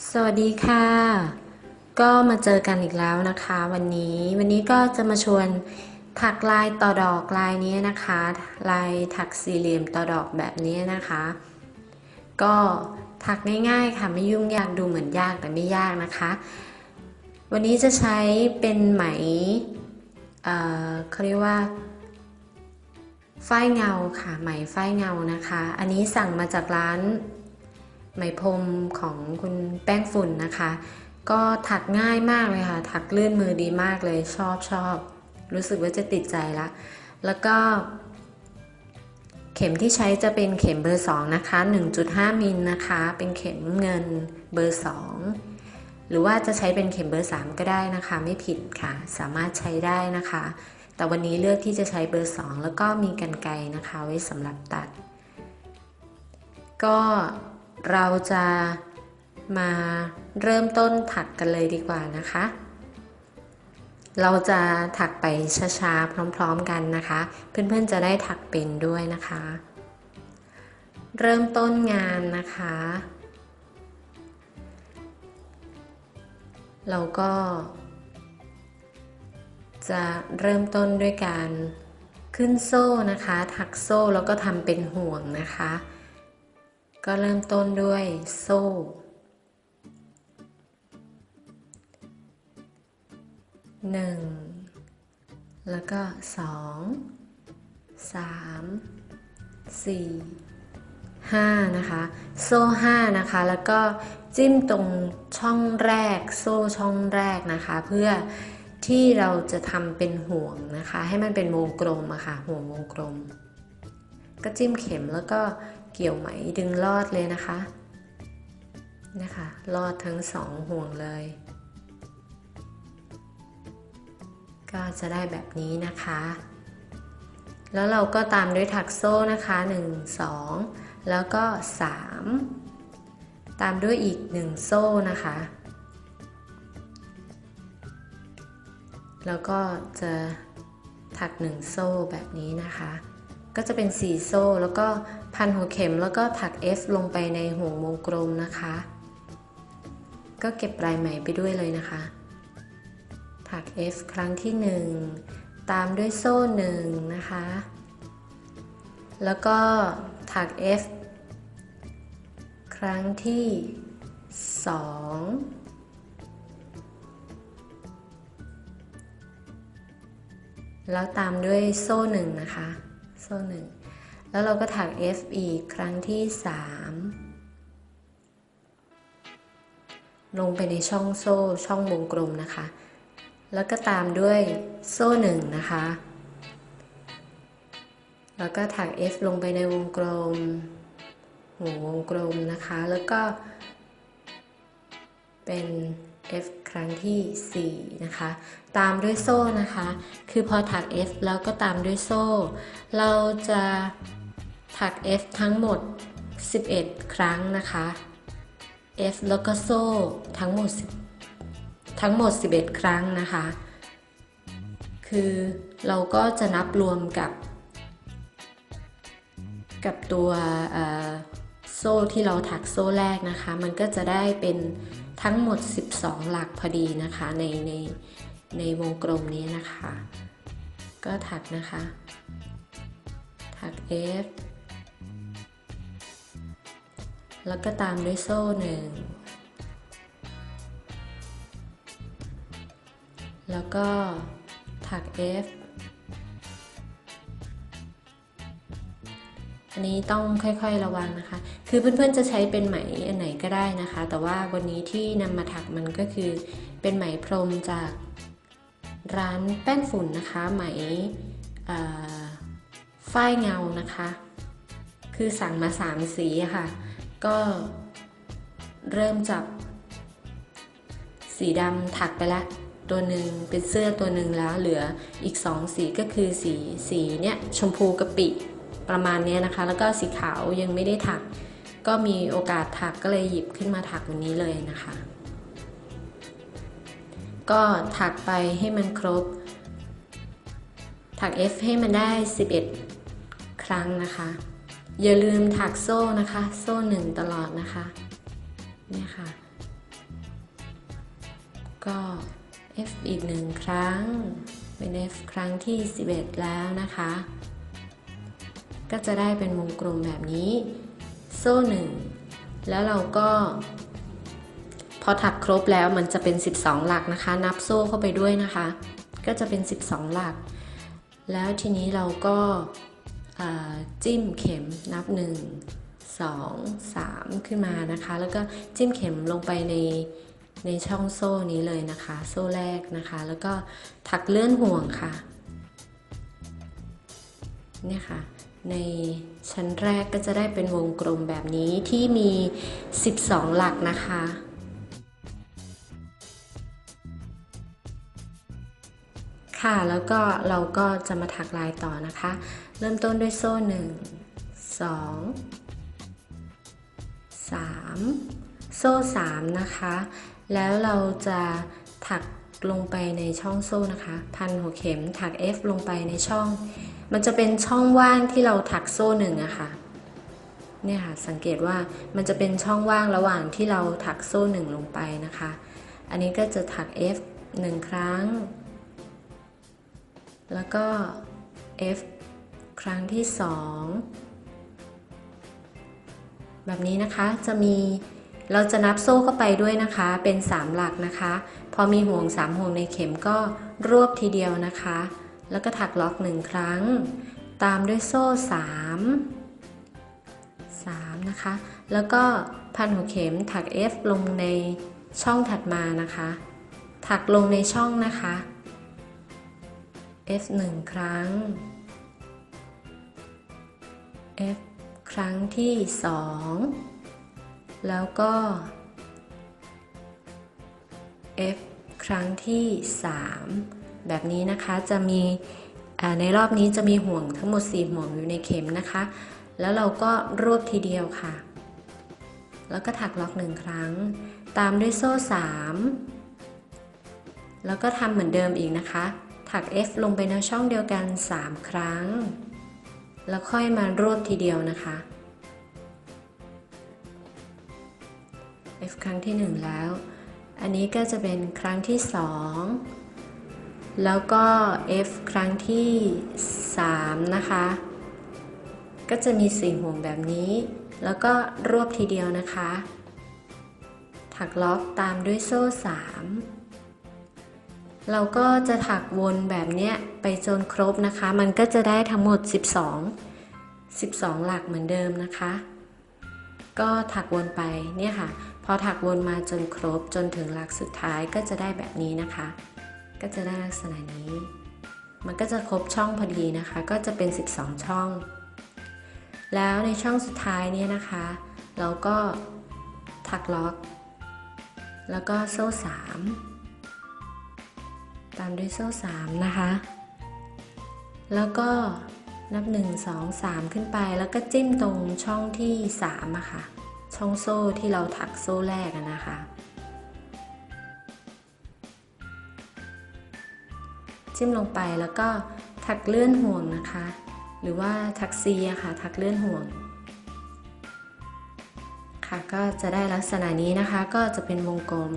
สวัสดีค่ะ ก็มาเจอกันอีกแล้วนะคะ วันนี้วันนี้ก็จะมาชวนถักลายต่อดอกลายนี้นะคะ ลายถักสี่เหลี่ยมต่อดอกแบบนี้นะคะ ก็ถักง่ายๆค่ะไม่ยุ่งยากดูเหมือนยากแต่ไม่ยากนะคะ วันนี้จะใช้เป็นไหมเอ่อเขาเรียกว่าฝ้ายเงาค่ะไหมฝ้ายเงานะคะ อันนี้สั่งมาจากร้าน ไหมพรมของคุณแป้งฝุ่นนะคะ ก็ถักง่ายมากเลยค่ะ ถักลื่นมือดีมากเลยชอบชอบ รู้สึกว่าจะติดใจละ แล้วก็ เข็มที่ใช้จะเป็นเข็มเบอร์ 2 นะคะ 1.5 มิลนะคะ เป็นเข็มเงินเบอร์ 2 หรือว่าจะใช้เป็นเข็มเบอร์ 3 ก็ได้นะคะ ไม่ผิดค่ะ สามารถใช้ได้นะคะ แต่วันนี้เลือกที่จะใช้เบอร์ 2 แล้วก็มีกันไกนะคะ ไว้สำหรับตัด ก็ เราจะมาเริ่มต้นถักกันเลยดีกว่านะคะ เราจะถักไปช้าๆพร้อมๆกันนะคะ เพื่อนๆจะได้ถักเป็นด้วยนะคะ เริ่มต้นงานนะคะ เราก็ จะเริ่มต้นด้วยการขึ้นโซ่นะคะ ถักโซ่แล้วก็ทำเป็นห่วงนะคะ ก็เริ่มต้นด้วยโซ่หนึ่ง แล้วก็สอง สาม สี่ห้านะคะ โซ่ห้านะคะ แล้วก็จิ้มตรงช่องแรก โซ่ช่องแรกนะคะ เพื่อที่เราจะทำเป็นห่วงนะคะ ให้มันเป็นวงกลมอะค่ะห่วงวงกลม ก็จิ้มเข็มแล้วก็ เกี่ยวไหมดึงลอดเลยนะคะนะคะลอดทั้งสองห่วงเลย ก็จะได้แบบนี้นะคะ แล้วเราก็ตามด้วยถักโซ่นะคะ 1 2 แล้วก็ 3 ตามด้วยอีก 1 โซ่นะคะ แล้วก็จะถัก 1 โซ่แบบนี้นะคะ ก็จะเป็น4โซ่ แล้วก็พันหัวเข็มแล้วก็ถัก F ลงไปในห่วงวงกลมนะคะ ก็เก็บปลายไหมไปด้วยเลยนะคะ ถัก F ครั้งที่ 1 ตามด้วยโซ่1นะคะ แล้วก็ถัก F ครั้งที่ 2แล้วตามด้วยโซ่หนึ่งนะคะ โซ่หนึ่งแล้วเราก็ถัก F อีกครั้งที่ 3 ลงไปในช่องโซ่ช่องวงกลมนะคะ แล้วก็ตามด้วยโซ่หนึ่งนะคะ แล้วก็ถัก F ลงไปในวงกลมหัววงกลมนะคะ แล้วก็เป็น F ครั้งที่ 4 นะคะ ตามด้วยโซ่นะคะ คือพอถัก F แล้วก็ตามด้วยโซ่ เราจะถัก F ทั้งหมด 11 ครั้งนะคะ F แล้วก็โซ่ทั้งหมด ทั้งหมด 11 ครั้งนะคะ คือเราก็จะนับรวมกับ กับตัวโซ่ที่เราถักโซ่แรกนะคะ มันก็จะได้เป็น ทั้งหมด 12 หลักพอดีนะคะในในในวงกลมนี้นะคะ ก็ถักนะคะ ถัก F แล้วก็ตามด้วยโซ่หนึ่งแล้วก็ถัก F อันนี้ต้องค่อยๆระวังนะคะ คือเพื่อนๆจะใช้เป็นไหมอันไหนก็ได้นะคะ แต่ว่าวันนี้ที่นำมาถักมันก็คือเป็นไหมพรมจากร้านแป้งฝุ่นนะคะ ไหมฝ้ายเงานะคะ คือสั่งมาสามสีค่ะ ก็เริ่มจากสีดำถักไปแล้วตัวหนึ่งเป็นเสื้อตัวหนึ่งแล้วเหลืออีกสองสีก็คือสีสีเนี้ยชมพูกะปิ ประมาณนี้นะคะ แล้วก็สีขาวยังไม่ได้ถัก ก็มีโอกาสถักก็เลยหยิบขึ้นมาถักวันนี้เลยนะคะ ก็ถักไปให้มันครบ ถัก F ให้มันได้ 11 ครั้งนะคะ อย่าลืมถักโซ่นะคะ โซ่หนึ่งตลอดนะคะเนี่ยค่ะ ก็ F อีกหนึ่งครั้ง เป็น F ครั้งที่ 11 แล้วนะคะ ก็จะได้เป็นวงกลมแบบนี้ โซ่หนึ่งแล้วเราก็ พอถักครบแล้วมันจะเป็น 12 หลักนะคะ นับโซ่เข้าไปด้วยนะคะ ก็จะเป็น 12 หลัก แล้วทีนี้เราก็จิ้มเข็มนับ 1 2 3 ขึ้นมานะคะ แล้วก็จิ้มเข็มลงไปในในช่องโซ่นี้เลยนะคะ โซ่แรกนะคะ แล้วก็ถักเลื่อนห่วงค่ะ เนี่ยค่ะ ในชั้นแรกก็จะได้เป็นวงกลมแบบนี้ที่มี 12 หลักนะคะ ค่ะแล้วก็เราก็จะมาถักลายต่อนะคะ เริ่มต้นด้วยโซ่ 1 2 3 โซ่ 3 นะคะ แล้วเราจะถักลงไปในช่องโซ่นะคะ พันหัวเข็มถัก F ลงไปในช่อง มันจะเป็นช่องว่างที่เราถักโซ่หนึ่งอะค่ะเนี่ยค่ะสังเกตว่ามันจะเป็นช่องว่างระหว่างที่เราถักโซ่หนึ่งลงไปนะคะ อันนี้ก็จะถัก F หนึ่งครั้ง แล้วก็ F ครั้งที่สองแบบนี้นะคะจะมีเราจะนับโซ่เข้าไปด้วยนะคะเป็น 3 หลักนะคะ พอมีห่วง 3 ห่วงในเข็มก็รวบทีเดียวนะคะ แล้วก็ถักล็อก1ครั้ง ตามด้วยโซ่ 3 3 นะคะ แล้วก็พันหัวเข็มถัก F ลงในช่องถัดมานะคะ ถักลงในช่องนะคะ F 1 ครั้ง F ครั้งที่ 2 แล้วก็ F ครั้งที่ 3 แบบนี้นะคะจะมีในรอบนี้จะมีห่วงทั้งหมด 4 ห่วงอยู่ในเข็มนะคะ แล้วเราก็รวบทีเดียวค่ะ แล้วก็ถักล็อกหนึ่งครั้ง ตามด้วยโซ่ 3 แล้วก็ทำเหมือนเดิมอีกนะคะ ถัก F ลงไปในช่องเดียวกัน 3 ครั้ง แล้วค่อยมารวบทีเดียวนะคะ F ครั้งที่ 1 แล้ว อันนี้ก็จะเป็นครั้งที่ 2 แล้วก็ F ครั้งที่ 3 นะคะ ก็จะมีสี่ห่วงแบบนี้ แล้วก็รวบทีเดียวนะคะ ถักล็อกตามด้วยโซ่ 3 เราก็จะถักวนแบบเนี้ยไปจนครบนะคะ มันก็จะได้ทั้งหมด 12 12 หลักเหมือนเดิมนะคะ ก็ถักวนไปเนี่ยค่ะ พอถักวนมาจนครบจนถึงหลักสุดท้ายก็จะได้แบบนี้นะคะ ก็จะได้ลักษณะนี้ มันก็จะครบช่องพอดีนะคะ ก็จะเป็น 12 ช่อง แล้วในช่องสุดท้ายเนี่ยนะคะ เราก็ถักล็อก แล้วก็โซ่ 3 ตามด้วยโซ่ 3 นะคะ แล้วก็นับ 1 2 3 ขึ้นไป แล้วก็จิ้มตรงช่องที่3อะค่ะ ช่องโซ่ที่เราถักโซ่แรกนะคะ จิ้มลงไปแล้วก็ถักเลื่อนห่วงนะคะ หรือว่าถักซีอะค่ะ ถักเลื่อนห่วง ค่ะก็จะได้ลักษณะนี้นะคะ ก็จะเป็นวงกลม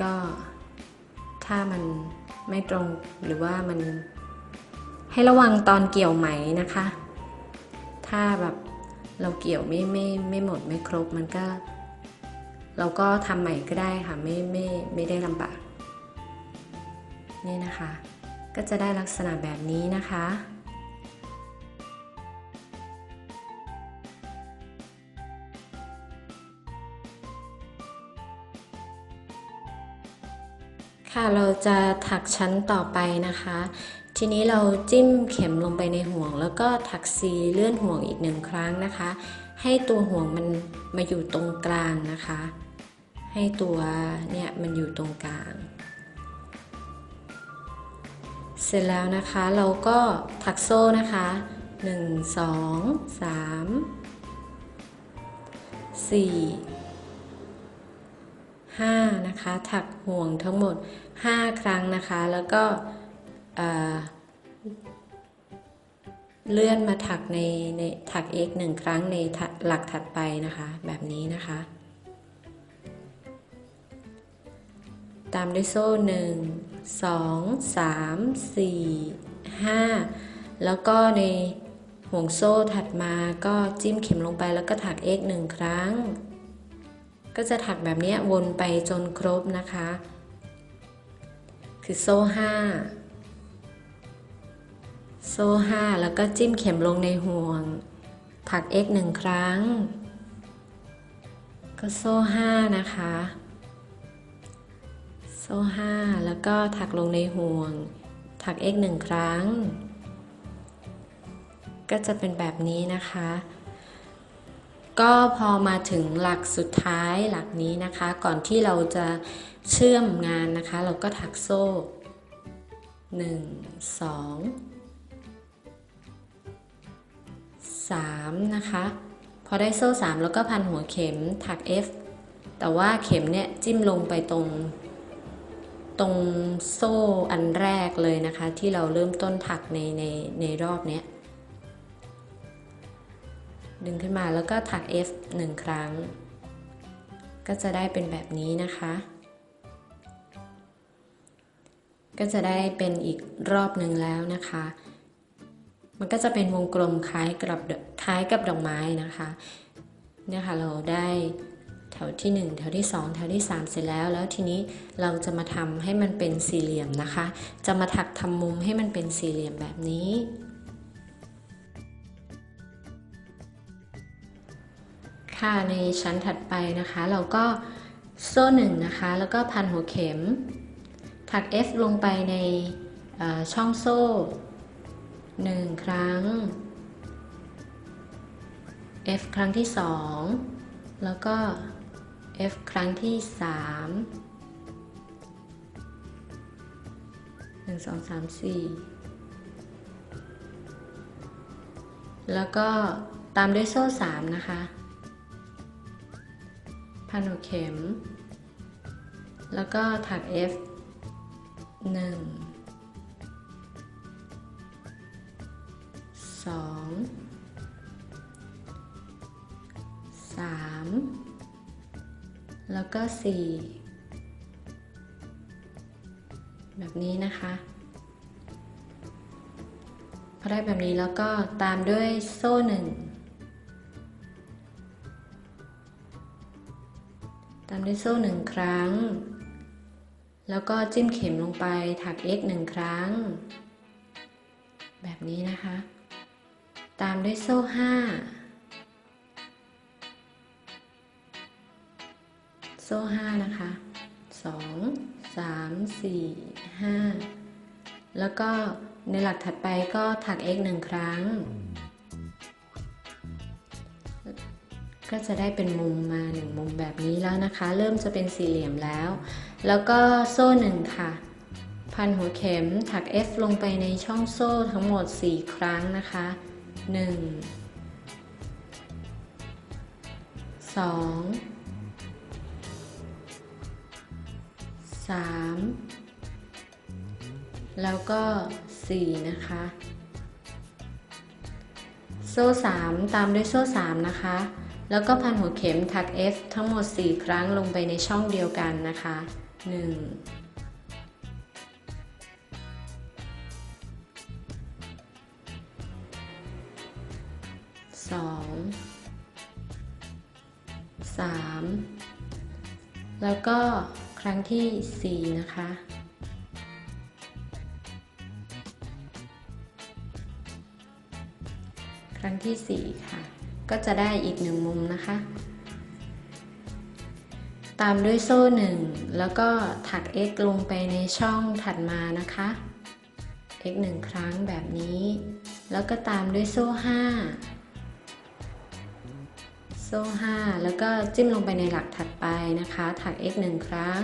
ก็ถ้ามันไม่ตรงหรือว่ามันให้ระวังตอนเกี่ยวไหมนะคะ ถ้าแบบเราเกี่ยวไม่ไม่ไม่หมดไม่ครบมันก็ เราก็ทำใหม่ก็ได้ค่ะ ไม่ไม่ไม่ได้ลำบาก นี่นะคะ ก็จะได้ลักษณะแบบนี้นะคะ ค่ะเราจะถักชั้นต่อไปนะคะ ทีนี้เราจิ้มเข็มลงไปในห่วง แล้วก็ถักซีเลื่อนห่วงอีกหนึ่งครั้งนะคะ ให้ตัวห่วงมันมาอยู่ตรงกลางนะคะ ให้ตัวเนี่ยมันอยู่ตรงกลาง เสร็จแล้วนะคะเราก็ถักโซ่นะคะ 1 2 3 4 5 นะคะ ถักห่วงทั้งหมด 5 ครั้งนะคะ แล้วก็เลื่อนมาถักในในถัก x หนึ่งครั้งในหลักถัดไปนะคะ แบบนี้นะคะ ตามด้วยโซ่หนึ่งสองสามสี่ห้าแล้วก็ในห่วงโซ่ถัดมาก็จิ้มเข็มลงไปแล้วก็ถัก x หนึ่งครั้ง ก็จะถักแบบนี้วนไปจนครบนะคะ คือโซ่ห้าโซ่ห้าแล้วก็จิ้มเข็มลงในห่วง ถัก x หนึ่งครั้ง ก็โซ่ห้านะคะ โซ่ห้าแล้วก็ถักลงในห่วง ถัก x หนึ่งครั้ง ก็จะเป็นแบบนี้นะคะ ก็พอมาถึงหลักสุดท้ายหลักนี้นะคะ ก่อนที่เราจะเชื่อมงานนะคะ เราก็ถักโซ่1 2 3นะคะพอได้โซ่3แล้วก็พันหัวเข็มถัก F แต่ว่าเข็มเนี่ยจิ้มลงไปตรง ตรงโซ่อันแรกเลยนะคะ ที่เราเริ่มต้นถักในในในรอบนี้ดึงขึ้นมาแล้วก็ถัก F หนึ่งครั้ง ก็จะได้เป็นแบบนี้นะคะ ก็จะได้เป็นอีกรอบหนึ่งแล้วนะคะ มันก็จะเป็นวงกลมคล้ายกับคล้ายกับดอกไม้นะคะเนี่ยค่ะเราได้ แถวที่ 1 แถวที่ 2 แถวที่ 3 เสร็จแล้ว แล้วทีนี้เราจะมาทำให้มันเป็นสี่เหลี่ยมนะคะ จะมาถักทำมุมให้มันเป็นสี่เหลี่ยมแบบนี้ ค่ะในชั้นถัดไปนะคะ เราก็โซ่หนึ่งนะคะ แล้วก็พันหัวเข็ม ถัก F ลงไปในช่องโซ่1ครั้ง F ครั้งที่2แล้วก็ F ครั้งที่ 3 1 2 3 4 แล้วก็ตามด้วยโซ่ 3 นะคะ พันหัวเข็ม แล้วก็ถัก F 1 2 3 แล้วก็ 4 แบบนี้นะคะพอได้แบบนี้แล้วก็ตามด้วยโซ่หนึ่งตามด้วยโซ่หนึ่งครั้ง แล้วก็จิ้มเข็มลงไปถัก x หนึ่งครั้ง แบบนี้นะคะ ตามด้วยโซ่ห้า โซ่ห้านะคะสองสามสี่ห้าแล้วก็ในหลักถัดไปก็ถัก x หนึ่งครั้ง ก็จะได้เป็นมุมมาหนึ่งมุมแบบนี้แล้วนะคะ เริ่มจะเป็นสี่เหลี่ยมแล้ว แล้วก็โซ่หนึ่งค่ะ พันหัวเข็มถัก F ลงไปในช่องโซ่ทั้งหมด 4 ครั้งนะคะ 1 2 3 แล้วก็ 4 นะคะ โซ่ 3 ตามด้วยโซ่ 3 นะคะ แล้วก็พันหัวเข็มถัก F ทั้งหมด 4 ครั้งลงไปในช่องเดียวกันนะคะ1สองสามแล้วก็ รั้งที่สี่นะคะ ครั้งที่สี่ค่ะ ก็จะได้อีกหนึ่งมุมนะคะ ตามด้วยโซ่หนึ่งแล้วก็ถัก x ลงไปในช่องถัดมานะคะ x หนึ่งครั้งแบบนี้ แล้วก็ตามด้วยโซ่ห้า โซ่5แล้วก็จิ้มลงไปในหลักถัดไปนะคะ ถัก x 1 ครั้ง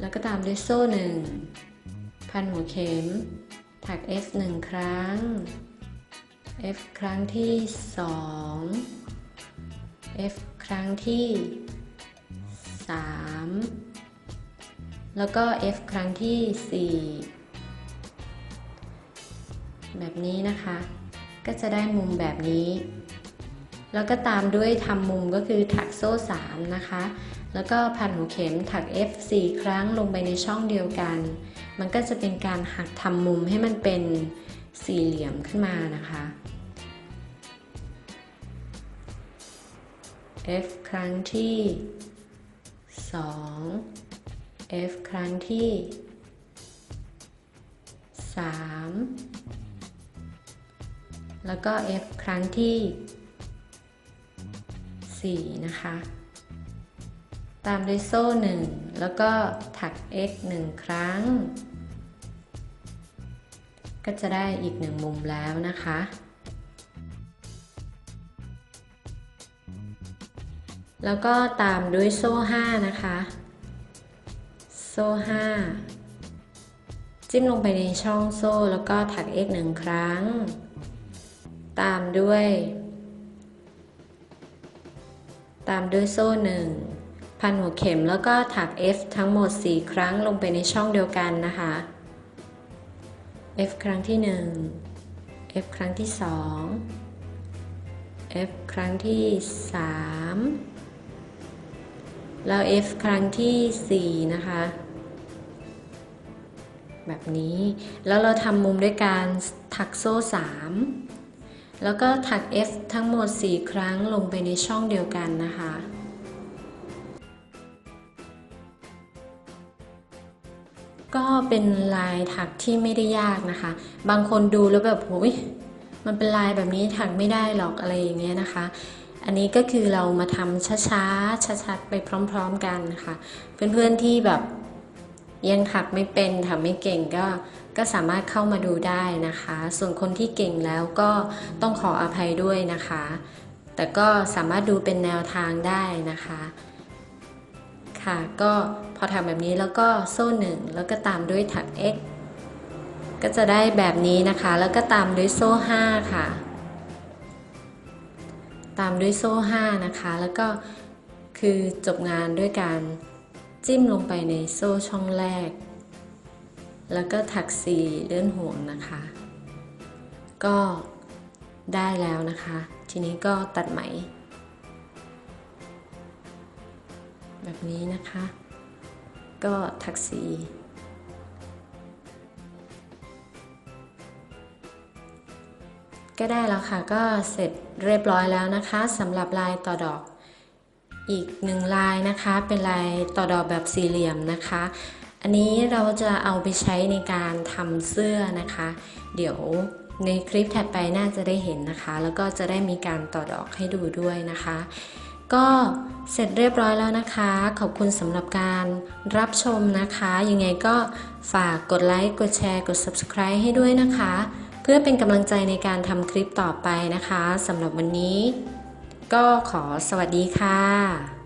แล้วก็ตามด้วยโซ่1พันหัวเข็ม ถัก f 1 ครั้ง f ครั้งที่ 2 f ครั้งที่ 3 แล้วก็ f ครั้งที่ 4 แบบนี้นะคะ ก็จะได้มุมแบบนี้ แล้วก็ตามด้วยทำมุมก็คือถักโซ่ 3 นะคะ แล้วก็พันหัวเข็มถัก F 4 ครั้งลงไปในช่องเดียวกัน มันก็จะเป็นการหักทำมุมให้มันเป็นสี่เหลี่ยมขึ้นมานะคะ F ครั้งที่ 2 F ครั้งที่ 3 แล้วก็ F ครั้งที่ 4 นะคะ ตามด้วยโซ่ 1 แล้วก็ถัก x 1 ครั้ง ก็จะได้อีกหนึ่งมุมแล้วนะคะแล้วก็ตามด้วยโซ่ 5 นะคะ โซ่ 5 จิ้มลงไปในช่องโซ่แล้วก็ถัก x 1 ครั้ง ตามด้วย ตามด้วยโซ่1พันหัวเข็มแล้วก็ถัก F ทั้งหมด 4 ครั้งลงไปในช่องเดียวกันนะคะ F ครั้งที่ 1 F ครั้งที่ 2 F ครั้งที่ 3 แล้ว F ครั้งที่ 4 นะคะ แบบนี้ แล้วเราทำมุมด้วยการถักโซ่ 3 แล้วก็ถัก F ทั้งหมด 4 ครั้งลงไปในช่องเดียวกันนะคะ ก็เป็นลายถักที่ไม่ได้ยากนะคะ บางคนดูแล้วแบบโอ้ยมันเป็นลายแบบนี้ถักไม่ได้หรอกอะไรอย่างเงี้ยนะคะ อันนี้ก็คือเรามาทำช้าๆชัดๆไปพร้อมๆกันนะคะเพื่อนๆที่แบบยังถักไม่เป็นถักไม่เก่งก็ ก็สามารถเข้ามาดูได้นะคะ ส่วนคนที่เก่งแล้วก็ต้องขออภัยด้วยนะคะ แต่ก็สามารถดูเป็นแนวทางได้นะคะค่ะก็พอทำแบบนี้แล้วก็โซ่หนึ่งแล้วก็ตามด้วยถัก x ก็จะได้แบบนี้นะคะ แล้วก็ตามด้วยโซ่ 5 ค่ะ ตามด้วยโซ่ 5 นะคะ แล้วก็คือจบงานด้วยการจิ้มลงไปในโซ่ช่องแรก แล้วก็ถักสีเลื่อนห่วงนะคะ ก็ได้แล้วนะคะ ทีนี้ก็ตัดไหม แบบนี้นะคะ ก็ถักสีก็ได้แล้วค่ะ ก็เสร็จเรียบร้อยแล้วนะคะสำหรับลายต่อดอกอีกหนึ่งลายนะคะ เป็นลายต่อดอกแบบสี่เหลี่ยมนะคะ อันนี้เราจะเอาไปใช้ในการทำเสื้อนะคะ เดี๋ยวในคลิปถัดไปน่าจะได้เห็นนะคะ แล้วก็จะได้มีการต่อดอกให้ดูด้วยนะคะ ก็เสร็จเรียบร้อยแล้วนะคะ ขอบคุณสำหรับการรับชมนะคะ ยังไงก็ฝากกดไลค์ กดแชร์ กด subscribe ให้ด้วยนะคะ เพื่อเป็นกำลังใจในการทำคลิปต่อไปนะคะสำหรับวันนี้ ก็ขอสวัสดีค่ะ